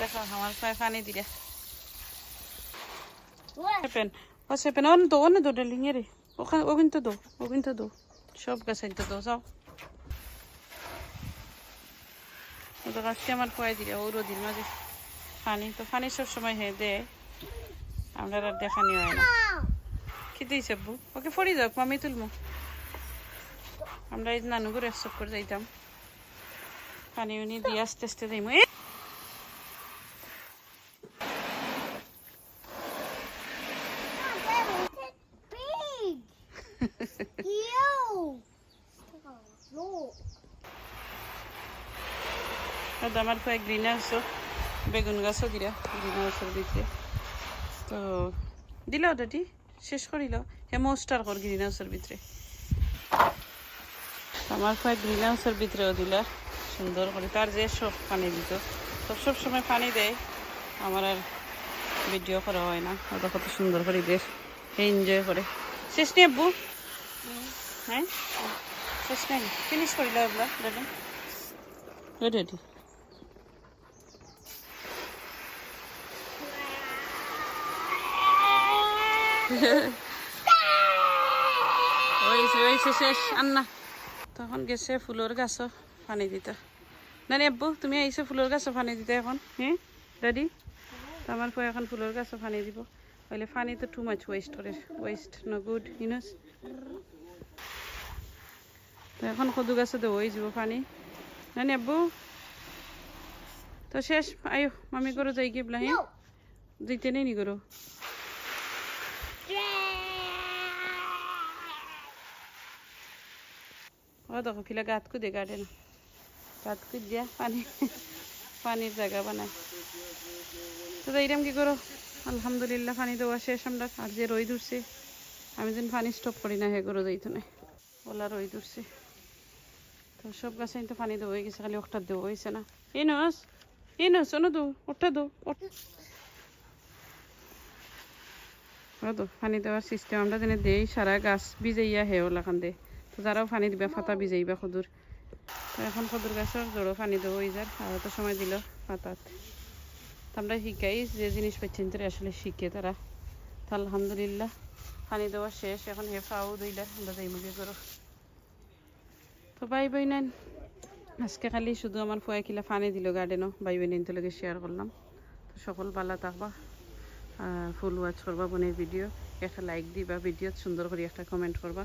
দেখো আমার পায়ে পানি দিলে? সেপেন ও সেপেন অন তো অন তো ডেলিং এরে ওখানে ও কিন্তু দো ও কিন্তু দো। সব গাছ তো দো যাও। ও তো গাছটি আমার পায়ে দিলে ও রোদির মাঝে। পানি তো পানি সব সময় দেয় আমরা আর দেখানি হয় না। ওকে ফড়ি যাক মামি তুলমু। আমরা এই নানুগুর একসব করে যাইতাম। পানি উনি দিয়ে আস্তে আস্তে যাইমু আমার কয়েক গ্রিন হাউসও বেগুন গাছও দিলা গ্রিন হাউসের ভিতরে তো দিল ওটাটি শেষ করিল। হেমোস্টার কর গ্রিন হাউসের ভিতরে। আমার কয়েক গ্রিন হাউসের ভিতরেও দিলা সুন্দর করে। তার যে সব পানি দিত তো সব সময় পানি দেয় আমার আর ভিডিও করা হয় না। ওটা কত সুন্দর করে বেশ এনজয় করে। শেষ নিয়ে আব্বু? হ্যাঁ? শেষ নেই? ফিনিশ করিল এগুলা দেখুন রেডি ওইছে ওইছে শেষ, আন্না। তখন গেছে ফুলের গাছও পানি দিতে। নানি আব্বু, তুমি আইসো ফুলের গাছও পানি দিতে এখন? হ্যাঁ দাদি তো আমার পর এখন ফুলের গাছও পানি দিব। হইলে পানি তো টু মাছ ওয়েস্ট করে। ওয়েস্ট ন গুড ইউনস তো এখন কদু গাছে দেবো হয়ে যাব পানি। নানি আব্বু? তো শেষ, আয়ো, মামি করো যাই গিয়ে বলা হ্যাঁ দিতে নেই নি করো ও দেখো কিলা গাত কুদে গাড়ে না গাত কুদ দিয়া পানি পানির জায়গা বানায় তো এইরকম কি করো আলহামদুলিল্লাহ, পানি দেওয়া শেষ আমরা। আর যে রই ধরছে আমি যেন পানি স্টপ করি না হে করো যাইতো না ওলা রই ধরছে তো সব গাছে তো পানি দেওয়া হয়ে গেছে, খালি একটা দেওয়া হয়েছে না। ইনস ইনস শোনো তো ওটা দো ও তো পানি দেওয়ার সিস্টেম আমরা যেন দেই, সারা গাছ ভিজাইয়া হে ওলাখান দে। তো যারাও পানি দিবা, ফাতা ভিজাইবা খদুর। এখন খদুর গাছের জোরও পানি দেবো ওই যার আর তো সময় দিল পাতাত। তো আমরা শিখাই যে জিনিস পাচ্ছেন তারা আসলে শিখে তারা। তো আলহামদুলিল্লাহ, পানি দেওয়া শেষ, এখন হে ফাও দইলা আমরা যাই মুখে করো তো বাই বাই নেন আজকে খালি শুধু আমার ফুয়া কিলা পানি দিল গার্ডেনও বাই বাই নেন তোকে শেয়ার করলাম। তো সকল পালা থাকবা ফুল ওয়াচ করবা বোনের ভিডিও একটা লাইক দিবা ভিডিও সুন্দর করে একটা কমেন্ট করবা।